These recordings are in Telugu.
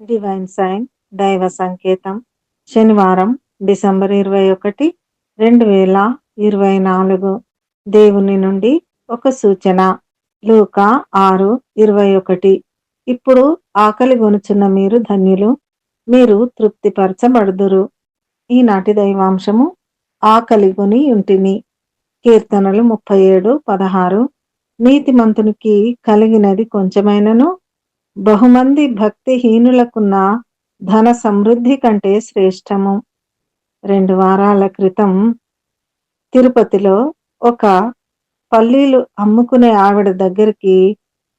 డివైన్ సైన్ దైవ సంకేతం శనివారం డిసెంబర్ ఇరవై ఒకటి రెండు వేల ఇరవై నాలుగు. దేవుని నుండి ఒక సూచన. లూక ఆరు ఇరవై ఒకటి. ఇప్పుడు ఆకలి గొనుచున్న మీరు ధన్యులు మీరు తృప్తిపరచబడుదురు. ఈనాటి దైవాంశము ఆకలి గుని ఉంటిని. కీర్తనలు ముప్పై ఏడు పదహారు. నీతిమంతునికి కలిగినది కొంచెమైనను బహుమంది భక్తిహీనులకున్న ధన సమృద్ధి కంటే శ్రేష్టము. రెండు వారాల క్రితం తిరుపతిలో ఒక పల్లీలు అమ్ముకునే ఆవిడ దగ్గరికి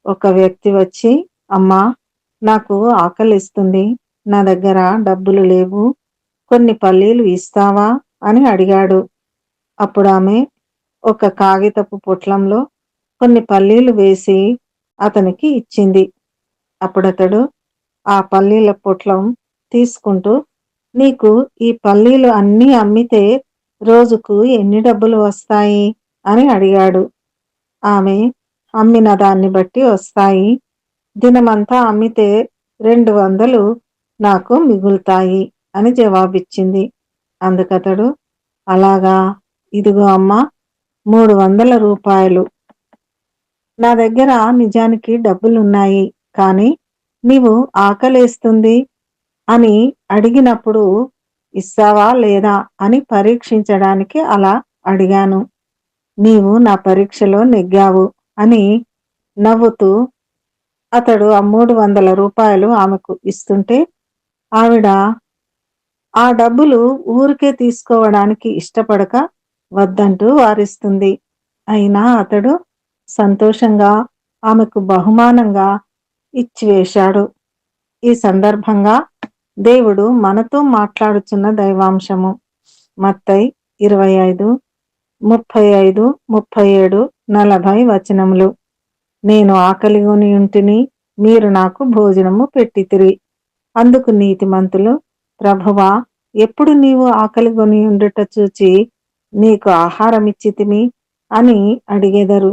ఒక వ్యక్తి వచ్చి అమ్మా నాకు ఆకలిస్తుంది. నా దగ్గర డబ్బులు లేవు. కొన్ని పల్లీలు ఇస్తావా? అని అడిగాడు. అప్పుడు ఆమె ఒక కాగితపు పొట్లంలో కొన్ని పల్లీలు వేసి అతనికి ఇచ్చింది. అప్పుడతడు ఆ పల్లీల పొట్లం తీసుకుంటూ నీకు ఈ పల్లీలు అన్నీ అమ్మితే రోజుకు ఎన్ని డబ్బులు వస్తాయి? అని అడిగాడు. ఆమె అమ్మిన దాన్ని బట్టి వస్తాయి. దినమంతా అమ్మితే రెండు వందలు నాకు మిగులుతాయి అని జవాబిచ్చింది. అందుకతడు అలాగా? ఇదిగో అమ్మ మూడు వందల రూపాయలు. నా దగ్గర నిజానికి డబ్బులున్నాయి. కానీ నీవు ఆకలేస్తుంది అని అడిగినప్పుడు ఇస్తావా లేదా అని పరీక్షించడానికి అలా అడిగాను. నీవు నా పరీక్షలో నెగ్గావు అని నవ్వుతూ అతడు ఆ మూడు వందల రూపాయలు ఆమెకు ఇస్తుంటే ఆవిడ ఆ డబ్బులు ఊరికే తీసుకోవడానికి ఇష్టపడక వద్దంటూ వారిస్తుంది. అయినా అతడు సంతోషంగా ఆమెకు బహుమానంగా ఇచ్చివేశాడు. ఈ సందర్భంగా దేవుడు మనతో మాట్లాడుచున్న దైవాంశము. మత్తై ఇరవై ఐదు ముప్పై ఐదు ముప్పై ఏడు నలభై వచనములు. నేను ఆకలిగొని ఉంటిని మీరు నాకు భోజనము పెట్టితిరి. అందుకు నీతిమంతులు ప్రభువా ఎప్పుడు నీవు ఆకలిగొని ఉండుట చూచి నీకు ఆహారం ఇచ్చితిమి అని అడిగెదరు.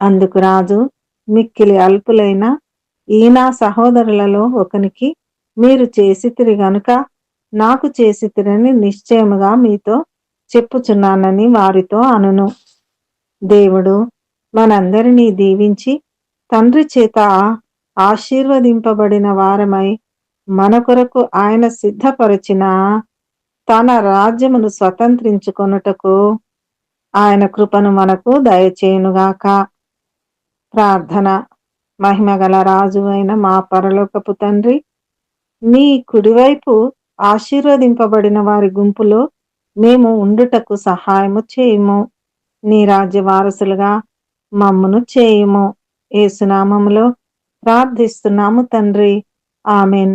అందుకు రాజు మిక్కిలి అల్పులైన ఈయన సహోదరులలో ఒకనికి మీరు చేసితిరి గనుక నాకు చేసితిరని నిశ్చయముగా మీతో చెప్పుచున్నానని వారితో అనును. దేవుడు మనందరినీ దీవించి తండ్రి చేత ఆశీర్వదింపబడిన వారమై మన కొరకు ఆయన సిద్ధపరిచిన తన రాజ్యమును స్వతంత్రించుకొనుటకు ఆయన కృపను మనకు దయచేయునుగాక. ప్రార్థన. మహిమగల రాజు అయిన మా పరలోకపు తండ్రి నీ కుడివైపు ఆశీర్వదింపబడిన వారి గుంపులో మేము ఉండుటకు సహాయము చేయము. నీ రాజ్య వారసులుగా మమ్మును చేయము. ఏసునామములో ప్రార్థిస్తున్నాము తండ్రి. ఆమెన్.